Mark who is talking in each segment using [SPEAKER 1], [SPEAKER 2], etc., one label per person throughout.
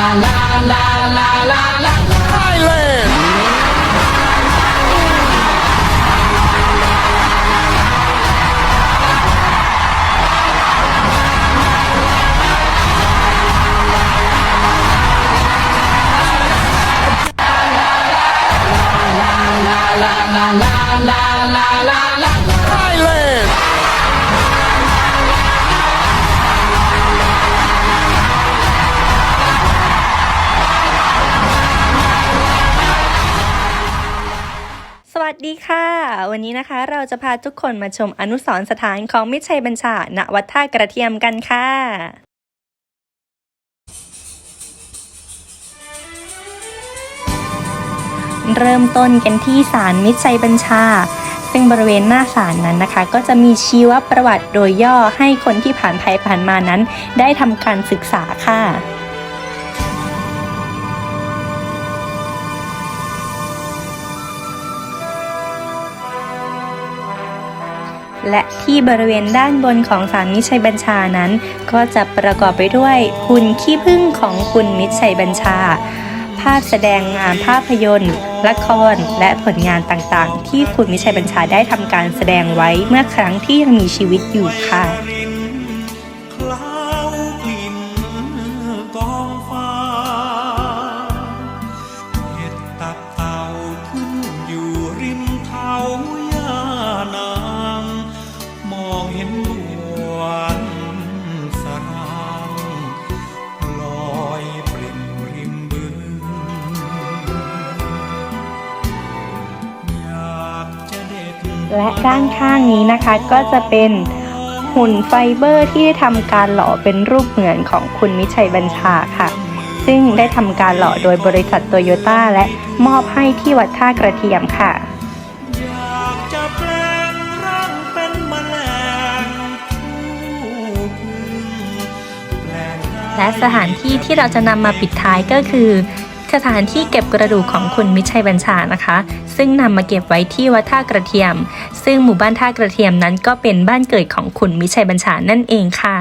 [SPEAKER 1] la la la la la la Thailand. la la la la la la la
[SPEAKER 2] la la. วัสดีค่ะ วันนี้นะคะเราจะพาทุกคนมาชมอนุสรสถานของมิตรชัยบัญชาณวัดท่ากระเทียมกันค่ะเริ่มต้นกันที่ศาลมิตรชัยบัญชา ซึ่งบริเวณหน้าศาลนั้นนะคะ ก็จะมีชีวประวัติโดยย่อให้คนที่ผ่านไปผ่านมานั้น ได้ทำการศึกษาค่ะ และที่บริเวณด้านบนของศาลมิชัยบัญชานั้น ก็จะประกอบไปด้วยหุ่นขี้ผึ้งของคุณมิชัยบัญชา ภาพแสดงงานภาพยนตร์ละครและผลงานต่างๆ ที่คุณมิชัยบัญชาได้ทำการแสดงไว้เมื่อครั้งที่ยังมีชีวิตอยู่ค่ะ และด้านข้างนี้นะคะก็จะเป็นหุ่นไฟเบอร์ที่ได้ทำการหล่อเป็นรูปเหมือนของคุณมิตรชัยบัญชาค่ะ ซึ่งได้ทำการหล่อโดยบริษัทโตโยต้าและมอบให้ที่วัดท่ากระเทียมค่ะ
[SPEAKER 3] อยากจะแปลงร่างเป็นแมลงผู้พึงแปลงร่าง
[SPEAKER 2] และสถานที่ที่เราจะนำมาปิดท้ายก็คือ สถานที่เก็บกระดูกของคุณมิชัยบัญชานะคะ ซึ่งนำมาเก็บไว้ที่วัดท่ากระเทียม ซึ่งหมู่บ้านท่ากระเทียมนั้นก็เป็นบ้านเกิดของคุณมิชัยบัญชานั่นเองค่ะ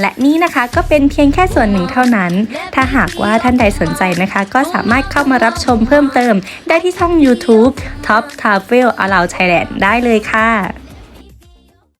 [SPEAKER 2] และนี่นะคะก็เป็นเพียงแค่ส่วนหนึ่งเท่านั้น ถ้าหากว่าท่านใดสนใจนะคะ ก็สามารถเข้ามารับชมเพิ่มเติม ได้ที่ช่อง YouTube Top Travel Around Thailand ได้เลยค่ะ